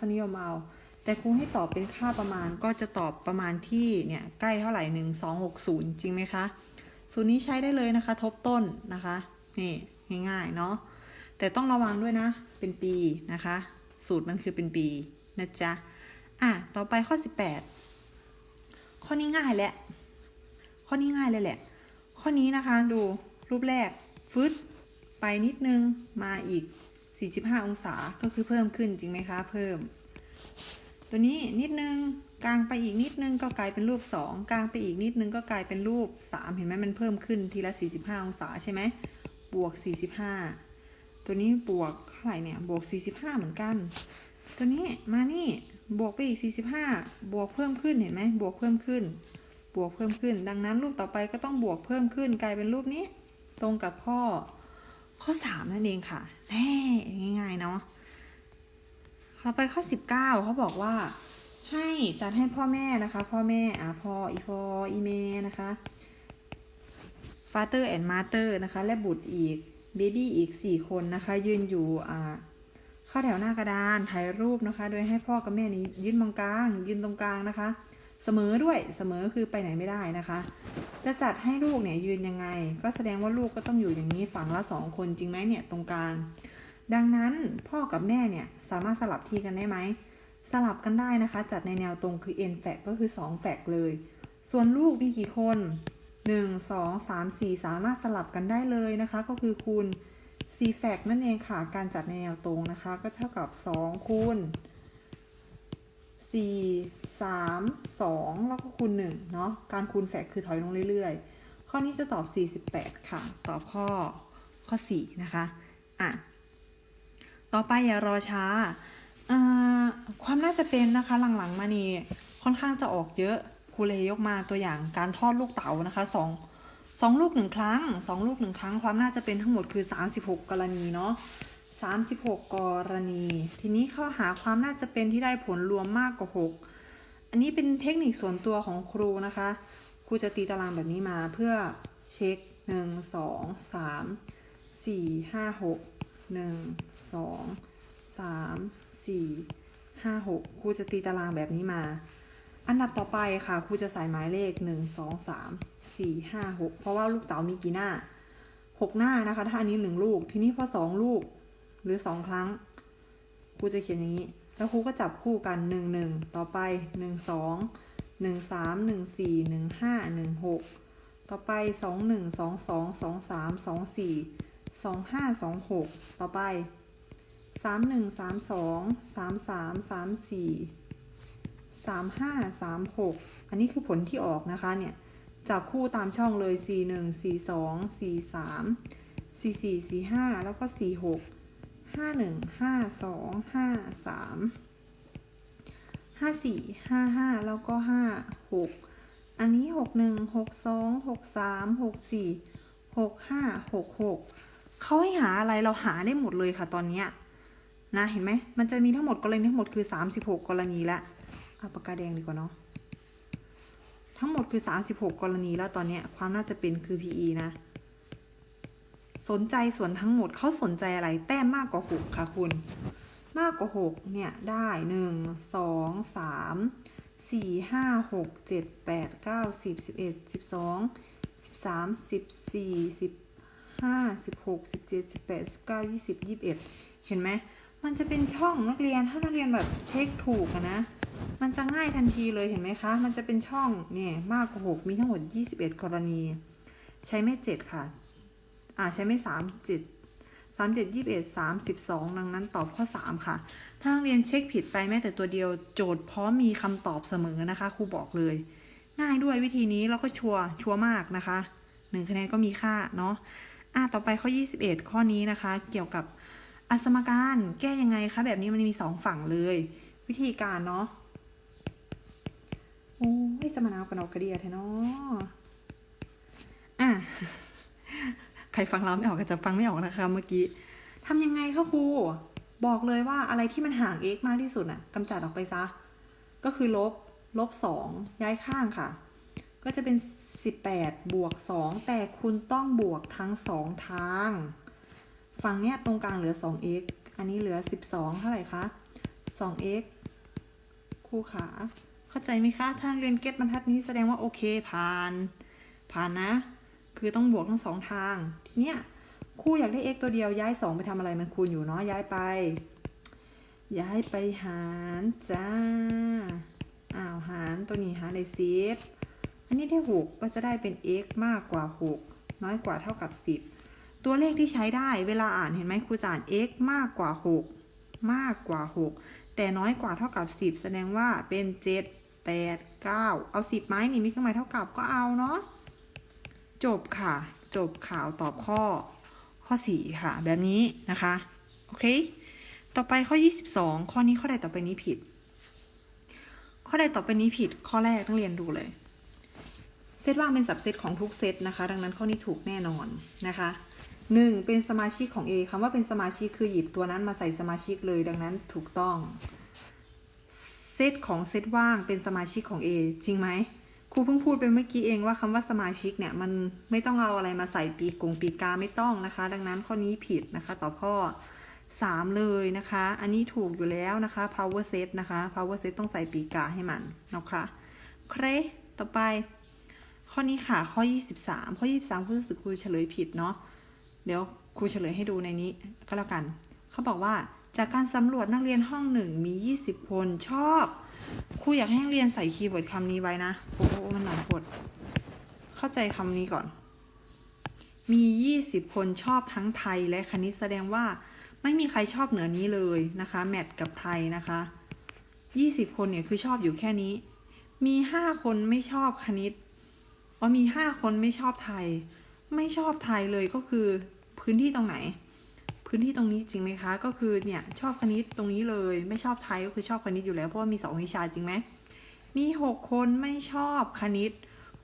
สนิยมเอา แต่ครูให้ตอบเป็นค่าประมาณก็จะตอบประมาณที่เนี่ยใกล้เท่าไหร่หนึ่งสองหกศูนย์จริงไหมคะสูตรนี้ใช้ได้เลยนะคะ ทบต้นนะคะนี่ง่ายๆเนาะแต่ต้องระวังด้วยนะ เป็นปีนะคะ สูตรมันคือเป็นปีนะจ๊ะอะต่อไปข้อ 18 ข้อนี้ง่ายแหละ ข้อนี้ง่ายเลยแหละ ข้อนี้นะคะดูรูปแรกฟึดไปนิดนึงมาอีก 45 องศาก็คือเพิ่มขึ้นจริงไหมคะเพิ่ม ตัวนี้นิดนึงกลางไปอีกนิดนึงก็กลายเป็นรูป 2 กลางไปอีกนิดนึงก็กลายเป็นรูป 3 เห็นไหมมันเพิ่มขึ้นทีละ 45 องศาใช่ไหมบวก 45 ตัวนี้บวกเท่าไหร่เนี่ยบวก 45 เหมือนกัน ตัวนี้มานี่บวกไปอีก 45 บวกเพิ่มขึ้นเห็นไหมบวกเพิ่มขึ้น บวกเพิ่มขึ้น ดังนั้นรูปต่อไปก็ต้องบวกเพิ่มขึ้น กลายเป็นรูปนี้ ตรงกับข้อข้อ 3 นั่นเองค่ะ แน่ง่ายๆเนาะต่อไปข้อ 19 เขาบอกว่า ให้จัดให้พ่อแม่นะคะ พ่อแม่อะพ่ออีพ่ออีเมนะคะ father and mother นะคะ และบุตรอีก baby อีก 4 คนนะคะ ยืนอยู่อ่าเข้าแถวหน้ากระดานถ่ายรูปนะคะ โดยให้พ่อกับแม่นี้ยืนตรงกลาง ยืนตรงกลางนะคะ เสมอด้วยเสมอคือไปไหนไม่ได้นะคะ จะจัดให้ลูกเนี่ยยืนยังไง ก็แสดงว่าลูกก็ต้องอยู่อย่างนี้ฝั่งละสองคนจริงไหมเนี่ยตรงกลาง ดังนั้นพ่อกับแม่เนี่ยสามารถสลับที่กันได้ไหมสลับกันได้นะคะ จัดในแนวตรงคือ n แฟกก็คือ2แฟกเลย ส่วนลูกมีกี่คน 1 2 3 4 สามารถสลับกันได้เลยนะคะ ก็คือคูณ4แฟกนั่นเองค่ะ การจัดในแนวตรงนะคะ ก็เท่ากับ2คูณ4 3 2 แล้วก็คูณ1เนาะการคูณแฟกคือถอยลงเรื่อยๆ ข้อนี้จะตอบ 48 ค่ะ ตอบข้อข้อ 4 นะคะอะต่อไปอย่ารอช้าความน่าจะเป็นนะคะหลังๆมานี่ค่อนข้างจะออกเยอะครูเลยยกมาตัวอย่างการทอดลูกเต๋านะคะสองสองลูกหนึ่งครั้งสองลูกหนึ่งครั้ง ความน่าจะเป็นทั้งหมดคือ 36 กรณีเนาะ36 กรณี ทีนี้เข้าหาความน่าจะเป็นที่ได้ผลรวมมากกว่า 6 อันนี้เป็นเทคนิคส่วนตัวของครูนะคะ ครูจะตีตารางแบบนี้มาเพื่อเช็ค 1 2 3 4 5 6 1 2 3 4 5 6 ครูจะตีตารางแบบนี้มา อันดับต่อไปค่ะ ครูจะใส่หมายเลข 1 2 3 4 5 6 เพราะว่าลูกเต๋ามีกี่หน้า 6 หน้านะคะ ถ้าอันนี้ 1 ลูก ทีนี้พอ 2 ลูกหรือ 2 ครั้ง ครูจะเขียนอย่างนี้ แล้วครูก็จับคู่กัน 1 1 ต่อไป 1 2 1 3 1 4 1 5 1 6 ต่อไป 2 1 2 2 2 3 2 4 2 5 2 6 ต่อไปสามหนึ่งสามสองสามสามสามสี่สามห้าสามหกอันนี้คือผลที่ออกนะคะเนี่ยจับคู่ตามช่องเลยสี่หนึ่งสี่สองสี่สามสี่สี่สี่ห้าแล้วก็สี่หก ห้าหนึ่งห้าสองห้าสามห้าสี่ห้าห้าแล้วก็ห้าหกอันนี้หกหนึ่งหกสองหกสามหกสี่หกห้าหกหกเขาให้หาอะไรเราหาได้หมดเลยค่ะตอนเนี้ยนะเห็นไหมมันจะมีทั้งหมดกรณีทั้งหมดคือ36กกรณีละเอาปากกาแดงดีกว่าเนาะทั้งหมดคือ 36 กรณีแล้วตอนเนี้ยความน่าจะเป็นคือ PE นะ สนใจส่วนทั้งหมดเขาสนใจอะไร แต้มมากกว่า 6 ค่ะคุณ มากกว่า 6 เนี่ย ได้ 1 2 3 4 5 6 7 8 9 10 11 12 13 14 15 16 17 18 19 20 21 เห็นไหม มันจะเป็นช่องนักเรียน ถ้านักเรียนแบบเช็คถูกนะ มันจะง่ายทันทีเลยเห็นไหมคะ มันจะเป็นช่องเนี่ยมากกว่าหกมีทั้งหมด 21 กรณี ใช้ไม่เจ็ดค่ะ อ่าใช้ไม่สามเจ็ดสามเจ็ดยี่สิบเอ็ดสามสิบสองดังนั้นตอบข้อสามค่ะ ถ้าเรียนเช็คผิดไปแม้แต่ตัวเดียวโจทย์พร้อมมีคำตอบเสมอนะคะครูบอกเลย ง่ายด้วยวิธีนี้แล้วก็ชัวร์ชัวร์มากนะคะหนึ่งคะแนนก็มีค่าเนาะอะต่อไปข้อ 21 ข้อนี้นะคะ เกี่ยวกับอสมการแก้ยังไงคะ แบบนี้มันมีสองฝั่งเลย วิธีการเนาะโอ้ยสมนาวกันออกกระเดียแท้เนาะ ใครฟังเราไม่ออกก็จะฟังไม่ออกนะคะเมื่อกี้ทำยังไงคะครูบอกเลยว่าอะไรที่มันห่าง x มากที่สุดน่ะกำจัดออกไปซะ ก็คือลบลบสองย้ายข้างค่ะ ก็จะเป็น 18 บวก 2 แต่คุณต้องบวกทั้ง 2 ทาง ฝั่งเนี้ยตรงกลางเหลือ 2x อันนี้เหลือ 12 เท่าไหร่คะ 2x ครูขา เข้าใจไหมคะถ้าเรียนเก็ตบรรทัดนี้แสดงว่าโอเคผ่าน ผ่านนะ คือต้องบวกทั้งสองทาง เนี้ยครูอยากได้ x ตัวเดียวย้าย 2 ไปทำอะไรมันคูณอยู่เนาะย้ายไป ย้ายไปหารจ้าอ้าวหารตัวนี้หารเลยสิบอันนี้ได้ 6 ก็จะได้เป็น x มากกว่า 6 น้อยกว่าเท่ากับ 10 ตัวเลขที่ใช้ได้เวลาอ่านเห็นไหมครูจะอ่าน x มากกว่า 6 มากกว่า 6 แต่น้อยกว่าเท่ากับ 10 แสดงว่าเป็น 7 8 9 เอา 10ไหมนี่มีเครื่องหมายเท่ากับก็เอาเนาะจบค่ะ จบข่าวตอบข้อข้อ 4 ค่ะ แบบนี้นะคะ โอเค ต่อไปข้อ 22 ข้อนี้ข้อใดต่อไปนี้ผิด ข้อใดต่อไปนี้ผิดข้อแรกต้องเรียนดูเลย เซตว่างเป็นสับเซตของทุกเซตนะคะ ดังนั้นข้อนี้ถูกแน่นอนนะคะหนึ่งเป็นสมาชิกของ A คำว่าเป็นสมาชิกคือหยิบตัวนั้นมาใส่สมาชิกเลย ดังนั้นถูกต้อง เซตของเซตว่างเป็นสมาชิกของ A จริงไหม ครูเพิ่งพูดไปเมื่อกี้เองว่าคำว่าสมาชิกเนี่ยมันไม่ต้องเอาอะไรมาใส่ปีกงปีกาไม่ต้องนะคะ ดังนั้นข้อนี้ผิดนะคะต่อข้อ 3 เลยนะคะ อันนี้ถูกอยู่แล้วนะคะ power set นะคะ power set ต้องใส่ปีกาให้มันนะคะเครต่อไป ข้อนี้ค่ะข้อ 23 ข้อ 23ผู้รู้สึกครูเฉลยผิดเนาะเดี๋ยวครูเฉลยให้ดูในนี้ก็แล้วกัน เขาบอกว่าจากการสำรวจนักเรียนห้องหนึ่งมี 20 คนชอบ ครูอยากให้เรียนใส่คีย์เวิร์ดคำนี้ไว้นะ โอ้โหมันหนาปวดเข้าใจคำนี้ก่อน มี 20 คนชอบทั้งไทยและคณิตแสดงว่าไม่มีใครชอบเหนือนี้เลยนะคะ แมทกับไทยนะคะ 20 คนเนี่ยคือชอบอยู่แค่นี้ มี 5 คนไม่ชอบคณิตอ๋อมีห้าคนไม่ชอบไทย ไม่ชอบไทยเลยก็คือพื้นที่ตรงไหน พื้นที่ตรงนี้จริงไหมคะ ก็คือเนี่ยชอบคณิตตรงนี้เลย ไม่ชอบไทยก็คือชอบคณิตอยู่แล้วเพราะว่ามีสองวิชาจริงไหมมีหกคนไม่ชอบคณิต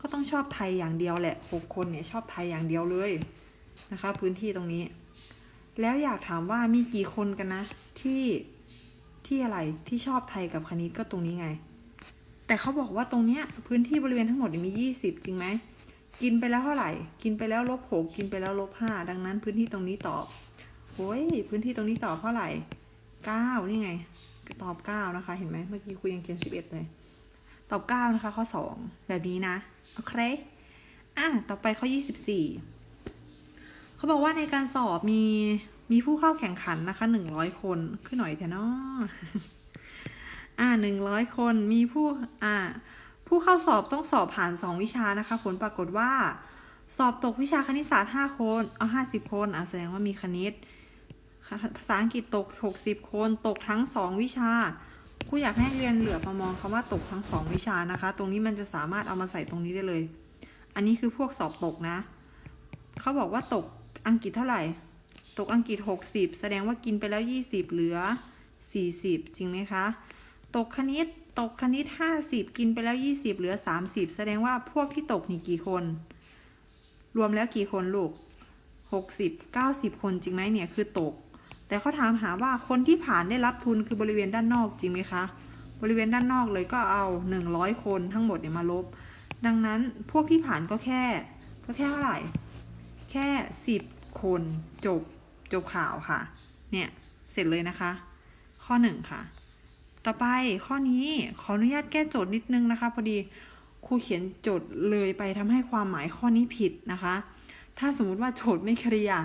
ก็ต้องชอบไทยอย่างเดียวแหละหกคนเนี่ยชอบไทยอย่างเดียวเลยนะคะ พื้นที่ตรงนี้ แล้วอยากถามว่ามีกี่คนกันนะที่ที่อะไรที่ชอบไทยกับคณิตก็ตรงนี้ไง แต่เขาบอกว่าตรงเนี้ยพื้นที่บริเวณทั้งหมดเนี่ยมี 20 จริงไหมกินไปแล้วเท่าไหร่ กินไปแล้วลบหกกินไปแล้วลบห้าดังนั้นพื้นที่ตรงนี้ตอบ โอ้ยพื้นที่ตรงนี้ตอบเท่าไหร่เก้านี่ไง ตอบเก้านะคะ เห็นไหมเมื่อกี้คุยยังเขียนสิบเอ็ดเลย ตอบเก้านะคะ ข้อสองแบบนี้นะ โอเค อะ ต่อไปข้อยี่สิบสี่เขาบอกว่าในการสอบมีมีผู้เข้าแข่งขันนะคะหนึ่งร้อยคนขึ้นหน่อยเถอะเนาะอ่าหนึ่งร้อยคนมีผู้อ่าผู้เข้าสอบต้องสอบผ่านสองวิชานะคะ ผลปรากฏว่า สอบตกวิชาคณิตศาสตร์ห้าคน เอาห้าสิบคนอะแสดงว่ามีคณิต ภาษาอังกฤษตกหกสิบคนตกทั้งสองวิชาครูอยากให้เรียนเหลือประมองคำว่าตกทั้งสองวิชานะคะ ตรงนี้มันจะสามารถเอามาใส่ตรงนี้ได้เลย อันนี้คือพวกสอบตกนะ เขาบอกว่าตกอังกฤษเท่าไหร่ ตกอังกฤษหกสิบแสดงว่ากินไปแล้วยี่สิบเหลือสี่สิบจริงไหมคะ ตกคณิตตกคณิตห้าสิบกินไปแล้วยี่สิบเหลือสามสิบแสดงว่าพวกที่ตกนี่กี่คน รวมแล้วกี่คนลูกหกสิบเก้าสิบคนจริงไหมเนี่ยคือตก แต่เขาถามหาว่าคนที่ผ่านได้รับทุนคือบริเวณด้านนอกจริงไหมคะ บริเวณด้านนอกเลยก็เอาหนึ่งร้อยคนทั้งหมดเนี่ยมาลบ ดังนั้นพวกที่ผ่านก็แค่ ก็แค่เท่าไหร่ แค่สิบคนจบจบข่าวค่ะ เนี่ยเสร็จเลยนะคะ ข้อหนึ่งค่ะ ต่อไปข้อนี้ขออนุญาตแก้โจทย์นิดนึงนะคะ พอดีครูเขียนโจทย์เลยไปทำให้ความหมายข้อนี้ผิดนะคะ ถ้าสมมุติว่าโจทย์ไม่เคลียร์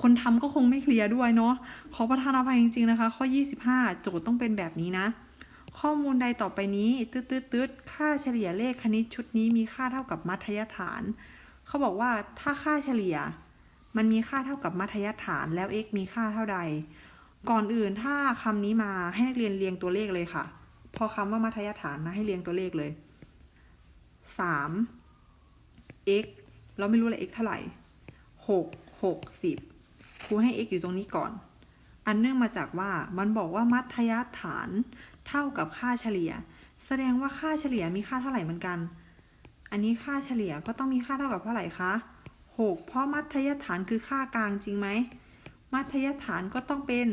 คนทำก็คงไม่เคลียร์ด้วยเนาะขอประทานอภัยจริง ๆนะคะ ข้อ 25 โจทย์ต้องเป็นแบบนี้นะ ข้อมูลใดต่อไปนี้ตืดตืดตืดค่าเฉลี่ยเลขคณิตชุดนี้มีค่าเท่ากับมัธยฐาน เขาบอกว่าถ้าค่าเฉลี่ย มันมีค่าเท่ากับมัธยฐานแล้ว x มีค่าเท่าใด ก่อนอื่นถ้าคำนี้มาให้นักเรียนเรียงตัวเลขเลยค่ะ พอคำว่ามัธยฐานนะให้เรียงตัวเลขเลยสาม x เราไม่รู้เลย x เท่าไหร่ หกหกสิบครูให้ x อยู่ตรงนี้ก่อน อันเนื่องมาจากว่ามันบอกว่ามัธยฐานเท่ากับค่าเฉลี่ย แสดงว่าค่าเฉลี่ยมีค่าเท่าไหร่เหมือนกัน อันนี้ค่าเฉลี่ยก็ต้องมีค่าเท่ากับเท่าไหร่คะหกเพราะมัธยฐานคือค่ากลางจริงไหม มัธยฐานก็ต้องเป็น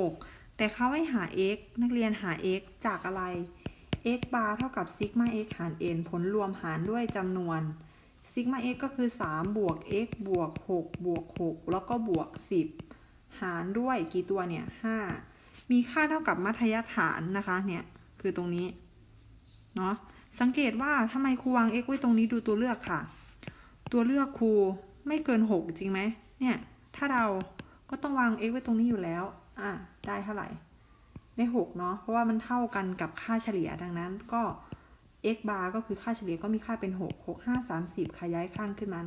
6แต่เขาให้หา x นักเรียนหา x จากอะไร x bar เท่ากับซิกมา x หาร n ผลรวมหารด้วยจำนวน ซิกมา x ก็คือ 3 บวก x บวก 6 บวก 6 แล้วก็บวก 10 หารด้วยกี่ตัวเนี่ย 5 มีค่าเท่ากับมัธยฐานนะคะเนี่ย คือตรงนี้ เนาะสังเกตว่าทำไมครูวาง x ไว้ตรงนี้ดูตัวเลือกค่ะ ตัวเลือกครูไม่เกิน 6 จริงไหมเนี่ย ถ้าเราก็ต้องวาง x ไว้ตรงนี้อยู่แล้ว อะ ได้เท่าไหร่ ได้ 6 เนาะ เพราะว่ามันเท่ากันกับค่าเฉลี่ยดังนั้นก็ x bar ก็คือค่าเฉลี่ยก็มีค่าเป็น 6 6 5 30ค่ะย้ายข้างขึ้นมาเนาะ